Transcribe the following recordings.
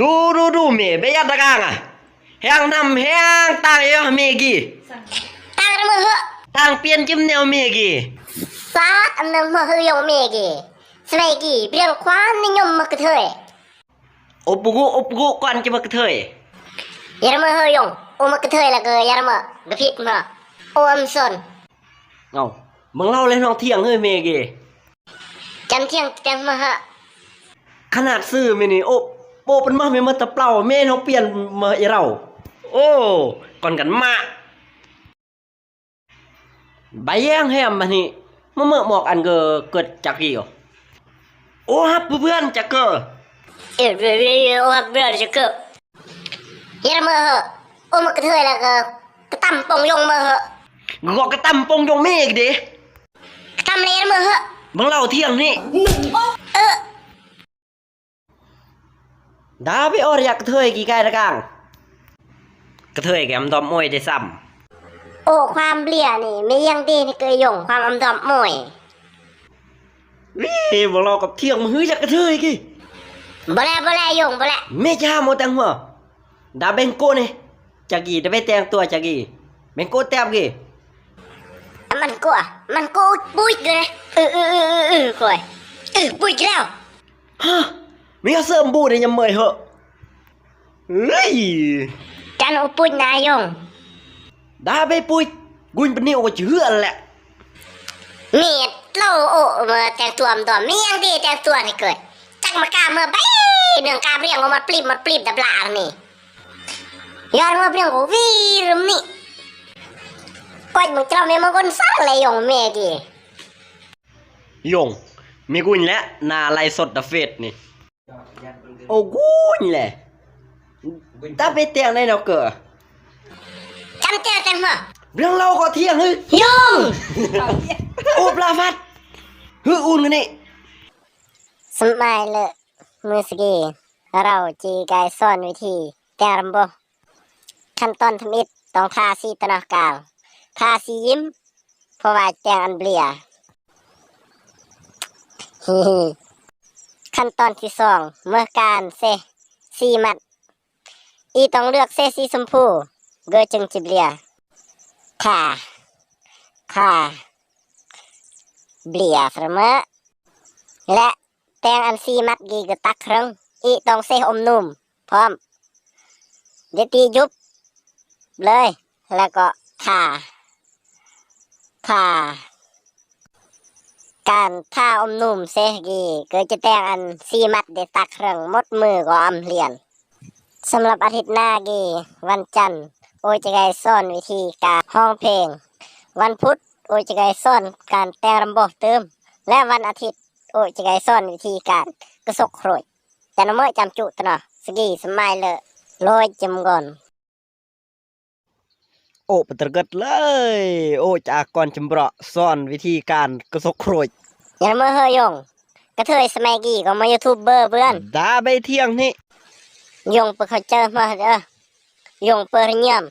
ดูดูดูเมย์ไปยัดตะกางอะแหงนำแหงตางเยอะเมกี่ Tang nama he. ตางเปลี่ยนจิ้มแนวเมกี่ Sa nama he yang megi. Selagi biang kwan ni nyom mak thoi. โอปุกุโอปุกุก่อนจะมากระเทย Yarma he yang. O mak thoi la ke yarma. Gapit ma. O am son. เอามึงเล่าเลยน้องเที่ยงเฮ้ยเมกี่ Jam tiang tiang ma he. ขนาดซื้อเมนี่โอ โปเป็นมาเมมาตะเปล่าเมนเขาเปลี่ยนมาไอเรา โอ้ ก่อนกันมาใบแย่งแฮมมานี่เมื่อเมื่อหมอกอันเกอเกิดจากกี่อะโอ้ฮับเพื่อนจากเกอ Eh, o am ber je ke. Yarma he. O mak thoi la ke. Ketam pong yong ma he. กอกระตำปงยงเมกดิ Ketam le yarma he. มึงเล่าเที่ยงนี่ ดาไปออรอยากกระเทยกี่ไก่ตะกางกระเทยแกมนดอมมวยได้ซ้โอ้ความเบลี่ยนี่ไม่ยังดีนี่เกยยงความอำดอมมวยำวิมึงเล่ากับเที่ยงมึงฮืออยากกระเทยกี่บ่แลบ่แลยงบ่แลเมจ้าโมตังหัวดาเบงโก้เนี่ยจากกี่จะไปแต่งตัวจากกี่เบงโก้แต้มกี่มันกลัวมันกูปุ้ยกันนะเออเออเออเออเออก่อยเออปุ้ยอีกแล้วฮะ มีเขาเสริมบูเนี่ยยังเมยเหอะเฮ้ยจันอุปุ้ยนายงดาไปปุยกุนเป็นนี่โอ้จื้ออันแหละเมียดเล่าโอ้มาแต่งตัวอำดอมไม่ยังดีแต่งตัวนี่เกิดจักมากาเมื่อไปเรื่องการเรียงออกมาปลิบมาปลิบดับลางนี่ย้อนมาเรียงกูวีรมนี่ก่อยมึงเจ้าแม่มังกรสร้างเลยยงแม่ดียงมีกุนและนาไลฟ์สดดาเฟสนี่ โอ้กุนแหละดาไปแต่งในแนวเกิดจำเจ้าจังมาเรื่องเราก็เที่ยงเฮ้ยยงโอ้ปลาฟัดเฮ้ยอุ่นกันนี่สมัยเลยมือสกีเราจีกายสอนวิธีแต่รำบขั้นตอนทำอิดต้องทาสีตะนอกกลางทาสียิ้มเพราะว่าแจงอันเบลียฮิฮิ ขั้นตอนที่สองเมื่อการเซสีมัด อีต้องเลือกเซสีชมพูเกอจึงจิบเลียค่ะค่ะเบลียเสมอและแตงอันซีมัดกีกตักครั้งอีต้องเซอมนุ่ม พร้อม เดี๋ยวตียุบ เลย แล้วก็ท่าท่า การท่าอมนุ่มเซกีเกิดจะแต่งอันซีมัดเดตักครั้งมดมือก็อำเลียนสำหรับอาทิตย์หน้ากีวันจันทร์โอจะไกสอนวิธีการห้องเพลง วันพุธโอจะไกสอนการแต่งรำบบเติม และวันอาทิตย์โอจะไงซ่อนวิธีการกระสกโครยแต่น้ำเมื่อจำจุตนะสกีสมัยเลยลอยจำก่อน โอ้ปตรกดเลย โอ้จากก่อนจำเบาะซ่อนวิธีการกระสกโครยอย่าเมื่อเฮยยงกระเทยสมัยกี้ก็มายูทูบเบอร์เพื่อนดาไปเที่ยงนี่ยงเปิดเขาเจอมาเด้อยงเปิดเงียม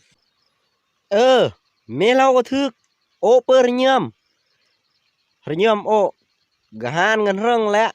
เออเมเราก็ทึก โอเปิดเยี่ยมเยี่ยมโอกะหานเงินเรื่องแล้ว